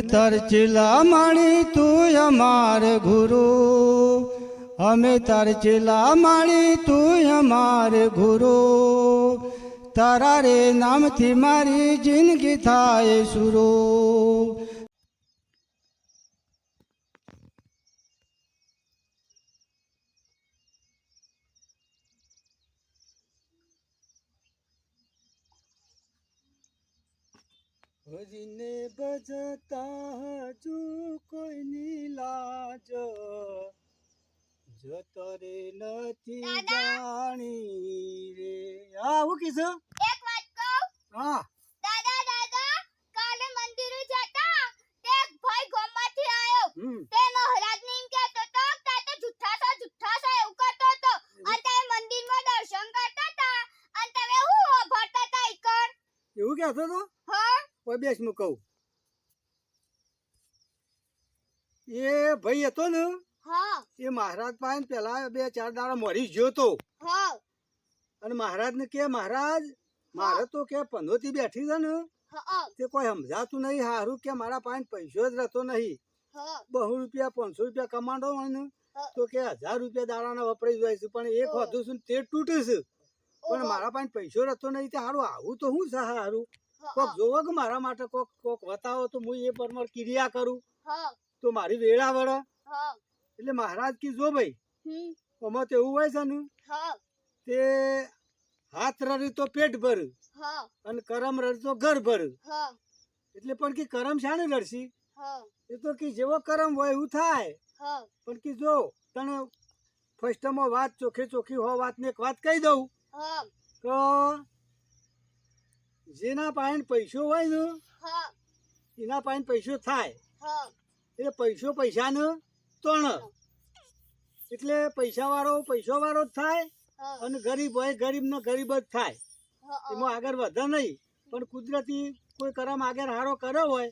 તાર ચેલા માણી તું અમાર ગુરુ. અમે તાર ચેલા માણી તું અમાર ગુરુ. તારા રે નામથી મારી જિંદગી થાય સુરો. ભજીને ભજતા હજુ કોઈની લાજ. જતરે નથી જાણી રે. હા હું કીધું? એક વાત કહું? હા. દાદા દાદા કાલે મંદિરે જતા તે એક ભાઈ ગોમાંથી આવ્યો તે મહારાજ ને એમ કહેતો તો તા તો જુઠ્ઠા છો જુઠ્ઠા છો એવું કરતો હતો. અને તે મંદિરમાં દર્શન કરતા હતા. અને તમે હું ભરતા હતા ઈકણ એવું કહેતો તો હા કોઈ બેસ હું કહું? એ ભાઈ હતો ને એ મહારાજ પાસે પેલા બે ચાર દાડા મરી ગયો તો અને મહારાજ ને કે મહારાજ મારે તો કે પંદોથી બેઠી છે ને તે કોઈ સમજાતું નહીં સારું કે મારા પાસે પૈસો જ રહેતો નહીં. બહુ રૂપિયા પાંચસો રૂપિયા કમાડો હોય ને તો કે હજાર રૂપિયા દાડાના વપરાઈ જાય છે પણ એક હોતું વધુ છે તે તૂટે છે. પણ મારા પાસે પૈસો રહેતો નહીં તે સારું આવું તો શું છે હારું. હા, કોક જોવો કે મારા માટે કોક કોક બતાવો તો હું એ પર ક્રિયા કરું? તો મારી વેળા વળે. એટલે મહારાજ કી જો ભાઈ હમ. તો એવું હોય છે ને તે હાથ રડી તો પેટ ભર અને કરમ રડી તો ઘર ભર. એટલે પણ કે કરમ શાને રડશી? એ તો કે જેવો કરમ હોય એવું થાય. પણ કે જો તને ફર્સ્ટમાં વાત ચોખ્ખી ચોખ્ખી હો વાતને એક વાત કહી દઉં. કે જેના પાસે પૈસો હોય ને એના પાસે પૈસો થાય. એટલે પૈસો પૈસાને તણ. એટલે પૈસાવાળો પૈસોવાળો જ થાય અને ગરીબ હોય ગરીબનો ગરીબ જ થાય. એમાં આગળ વધે નહીં. પણ કુદરતી કોઈ કરમ આગળ હારો કર્યો હોય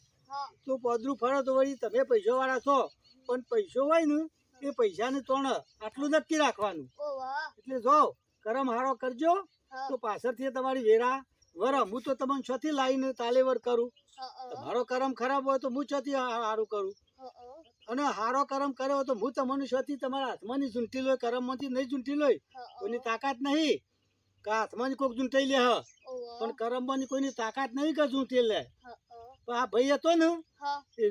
તો પોદરું ફરો તો વળી તમે પૈસાવાળા છો. પણ પૈસો હોય ને એ પૈસાને તોણ આટલું નક્કી રાખવાનું. એટલે જો કરમ હારો કરજો તો પાછળથી તમારી વેરા વરમ હું તો તમને છથી લાવીને તાલેવર કરું. મારો કરમ ખરાબ હોય તો હું છથી સારું કરું. અને હારો કરમ કર્યો તો હું તમને છથી તમારા હાથમાંની ચૂંટી લોય કરમમાંથી નહીં ઝૂંટી લોય કોઈની તાકાત નહીં કે હાથમાં કોઈક ઝૂંટાઈ લે હ. પણ કરમવાની કોઈની તાકાત નહીં કે ઝૂંટી લે. પણ આ ભાઈ હતો ને એ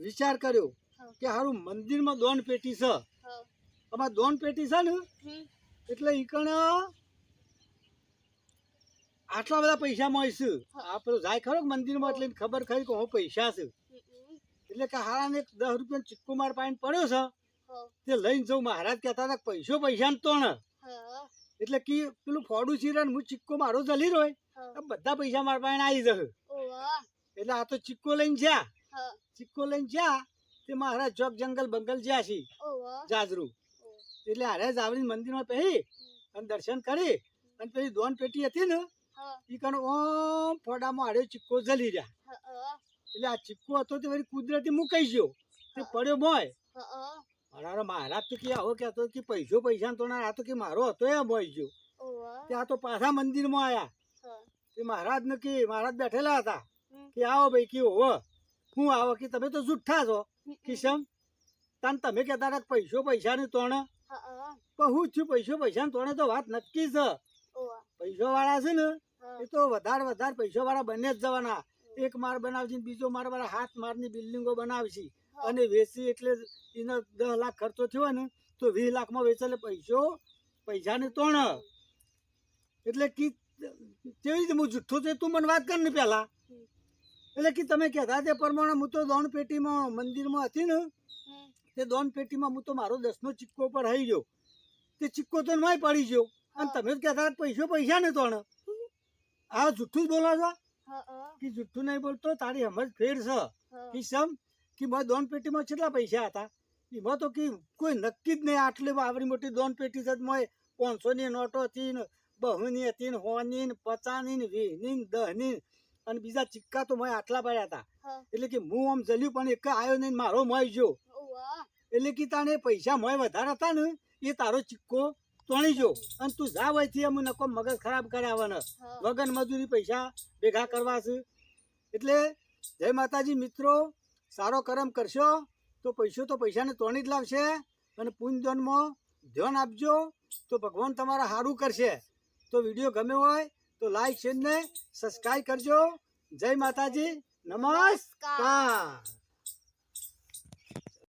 વિચાર કર્યો કે હારું મંદિરમાં દોન પેટી છે. આમાં દોન પેટી છે ને એટલે ઈ કણ આટલા બધા પૈસા મળશે. પેલું જાય ખરો મંદિરમાં એટલે ખબર ખરી કે હું પૈસા છે. એટલે કે હારાને દસ રૂપિયા ચિક્કો માર પાણી પડ્યો છે. તે લઈને જવું મહારાજ કહેતા હતા પૈસો પૈસા તો ને. એટલે કે પેલું ફોડું ચીરે હું ચિક્કો મારો જલી રહ્યો બધા પૈસા મારા પાસે આવી જશે. એટલે આ તો ચિક્કો લઈને જ્યાં. ચિક્કો લઈને જ્યાં તે મહારાજ ચોક જંગલ બંગલ જ્યાં છે. જાજરું. એટલે હારે જાવરી મંદિરમાં પહેરી અને દર્શન કરી અને પેલી દોન પેટી હતી ને કણ ઓમ ફોડામાં આડ્યો ચિક્કો જલી રહ્યા. એટલે આ ચિક્કો હતો તે વળી કુદરતી મુકાઈ ગયો. તે પડ્યો મોય મારા મહારાજ તો કે આવો કહેતો કે પૈસો પૈસા તો ના આ તો કે મારો હતો એ મોય ગયો તે આ તો પાછા મંદિરમાં આયા. તે મહારાજ ને કે મહારાજ બેઠેલા હતા. કે આવો ભાઈ કે ઓવો હું આવો કે તમે તો જુઠ્ઠા છો. કિશમ તન તમે કહેતા હતા પૈસો પૈસા ની તોણ. પણ હું છું પૈસો પૈસા ને તોણે તો વાત નક્કી છે. પૈસો વાળા છે ને એ તો વધારે વધારે પૈસા વાળા બંને જ જવાના. એક માર બનાવશે બીજો માર વાળા હાથ મારની બિલ્ડિંગો બનાવશે. અને વેચી એટલે એનો દસ લાખ ખર્ચો થયો ને તો વીસ લાખમાં વેચેલે પૈસો પૈસો પૈસાની તોણ એટલે કી કેવી રીતે હું જુઠ્ઠો છે તું મને વાત કર ને પેલા. એટલે કે તમે કહેતા તે પ્રમાણે હું તો દોન પેટીમાં મંદિરમાં હતી ને તે દોન પેટીમાં હું તો મારો દસનો ચિક્કો પર આવી ગયો. તે ચિક્કો તો માય પડી ગયો. અને તમે જ કહેતા પૈસો પૈસા ને તોણ આ જુઠ્ઠું જ બોલો છો? કે જુઠ્ઠું નહીં બોલતો તારી સમજ ફેર છે. કે સમ કે મારી દોન પેટીમાં કેટલા પૈસા હતા? એમાં તો કે કોઈ નક્કી જ નહીં આટલી આવડી મોટી દોન પેટી છે. મોય પાંચસોની નોટો હતી ને બહુની હતી ને હોની ને પચાસની ને વીસની ને દસની ને અને બીજા સિક્કા તો મેં આટલા પડ્યા હતા. એટલે કે હું આમ જલ્યું પણ એક આવ્યો નહીં મારો મય જો એટલે કે તાને પૈસા મય વધારે હતા ને એ તારો સિક્કો તોણી જો. અને તું જા વયથી એમ નકો મગજ ખરાબ કરાવવાનો. વગન મજૂરી પૈસા ભેગા કરવા છે. એટલે જય માતાજી મિત્રો સારો કરમ કરશો તો પૈસો તો પૈસાને તોણી જ લાવશે. અને પુણ્યદાનમાં ધ્યાન આપજો તો ભગવાન તમારા સારું કરશે. તો વીડિયો ગમે હોય તો લાઈક શેર ને સબસ્ક્રાઈબ કરજો. જય માતાજી. નમસ્કાર.